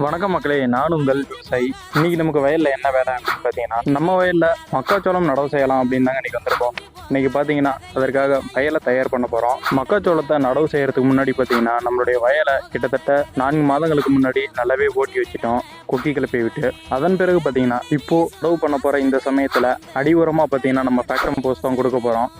வணக்கம் மக்களே நான் உங்கள் சை. இன்னைக்கு நமக்கு வயலில் என்ன வேலை அப்படின்னு பார்த்தீங்கன்னா நம்ம வயலில் மக்காச்சோளம் நடவு செய்யலாம் அப்படின்னு தாங்க இன்னைக்கு வந்திருக்கோம். இன்னைக்கு பார்த்தீங்கன்னா அதற்காக வயலை தயார் பண்ண போகிறோம் மக்காச்சோளத்தை நடவு செய்கிறதுக்கு முன்னாடி பார்த்தீங்கன்னா நம்மளுடைய வயலை கிட்டத்தட்ட நான்கு மாதங்களுக்கு முன்னாடி நல்லாவே ஓட்டி வச்சுட்டோம் கொக்கி கிளப்பி விட்டு. அதன் பிறகு பார்த்தீங்கன்னா இப்போது நடவு பண்ண போகிற இந்த சமயத்தில் அடி உரமாக பார்த்தீங்கன்னா நம்ம ஃபேக்டம் போஸ்ட் தான் கொடுக்க போகிறோம்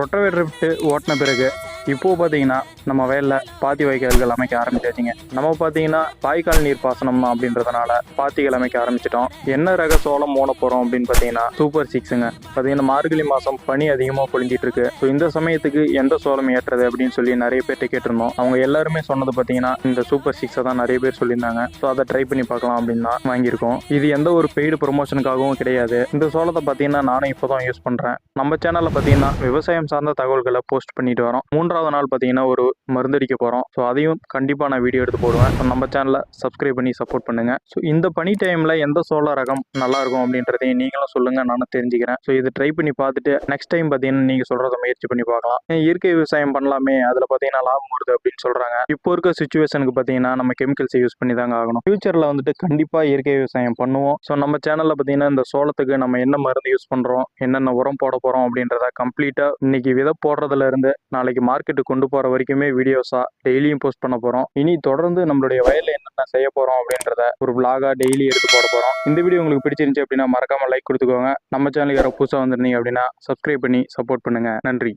ரொட்டவேட்டர் விட்டு ஓட்டின பிறகு இப்போ பார்த்தீங்கன்னா நம்ம வயலில் பாத்தி வாய்க்கால்கள் அமைக்க ஆரம்பிச்சாச்சுங்க நம்ம பார்த்தீங்கன்னா வாய்க்கால் நீர் பாசனம் அப்படின்றதுனால பாத்திகள் அமைக்க ஆரம்பிச்சிட்டோம். என்ன ரக சோளம் மூட போகிறோம் அப்படின்னு பார்த்தீங்கன்னா சூப்பர் சிக்ஸுங்க. பார்த்தீங்கன்னா மார்கழி மாதம் பனி அதிகமாக பொழிஞ்சிட்டு இருக்கு. ஸோ இந்த சமயத்துக்கு எந்த சோளம் ஏற்றுறது அப்படின்னு சொல்லி நிறைய பேர்கிட்ட கேட்டிருந்தோம். அவங்க எல்லாருமே சொன்னது பார்த்தீங்கன்னா இந்த சூப்பர் சிக்ஸை தான் நிறைய பேர் சொல்லியிருந்தாங்க. ஸோ அதை ட்ரை பண்ணி பார்க்கலாம் அப்படின்னு தான் வாங்கியிருக்கோம். இது எந்த ஒரு பெய்டு ப்ரொமோஷனுக்காகவும் கிடையாது. இந்த சோளத்தை பார்த்தீங்கன்னா நானும் இப்போ தான் யூஸ் பண்ணுறேன் நம்ம சேனலில் பார்த்தீங்கன்னா விவசாயம் சார்ந்த தகவல்களை போஸ்ட் பண்ணிட்டு வரோம். மூன்றாவது நாள் பார்த்தீங்கன்னா ஒரு மருந்தடிக்க போகிறோம் ஸோ அதையும் கண்டிப்பாக நான் வீடியோ எடுத்து போடுவேன். ஸோ நம்ம சேனலை சப்ஸ்கிரைப் பண்ணி சப்போர்ட் பண்ணுங்க. ஸோ இந்த பனி டைமில் எந்த சோள ரகம் நல்லா இருக்கும் அப்படின்றதையும் நீங்களும் சொல்லுங்க. நானும் தெரிஞ்சுக்கிறேன். ஸோ இது ட்ரை பண்ணி பார்த்துட்டு நெக்ஸ்ட் டைம் பார்த்தீங்கன்னா நீங்கள் சொல்கிறத முயற்சி பண்ணி பார்க்கலாம். இயற்கை விவசாயம் பண்ணலாமே? அதில் பார்த்தீங்கன்னா லாபம் வருது அப்படின்னு சொல்கிறாங்க இப்போ இருக்க சுச்சுவேஷனுக்கு பார்த்தீங்கன்னா நம்ம கெமிக்கல்ஸை யூஸ் பண்ணி தாங்க ஆகணும். ஃபியூச்சரில் வந்துட்டு கண்டிப்பாக இயற்கை விவசாயம் பண்ணுவோம். ஸோ நம்ம சேனலில் பார்த்தீங்கன்னா இந்த சோளத்துக்கு நம்ம என்ன மருந்து யூஸ் பண்ணுறோம் என்னென்ன உரம் போட போகிறோம் அப்படின்றத கம்ப்ளீட்டாக இன்னைக்கு விதை போடுறதுல இருந்து நாளைக்கு மார்க்கெட்டுக்கு கொண்டு போகிற வரைக்குமே வீடியோஸாக டெய்லியும் போஸ்ட் பண்ண போகிறோம் இனி தொடர்ந்து நம்மளுடைய வயலில் என்னென்ன செய்ய போகிறோம் அப்படின்றத ஒரு vlog-ஆ டெய்லி எடுத்து போட போகிறோம் இந்த வீடியோ உங்களுக்கு பிடிச்சிருந்துச்சு அப்படின்னா மறக்காம லைக் கொடுத்துக்கோங்க. நம்ம சேனலுக்கு யாரோ புதுசாக வந்திருந்தீங்க அப்படின்னா சப்ஸ்கிரைப் பண்ணி சப்போர்ட் பண்ணுங்க. நன்றி.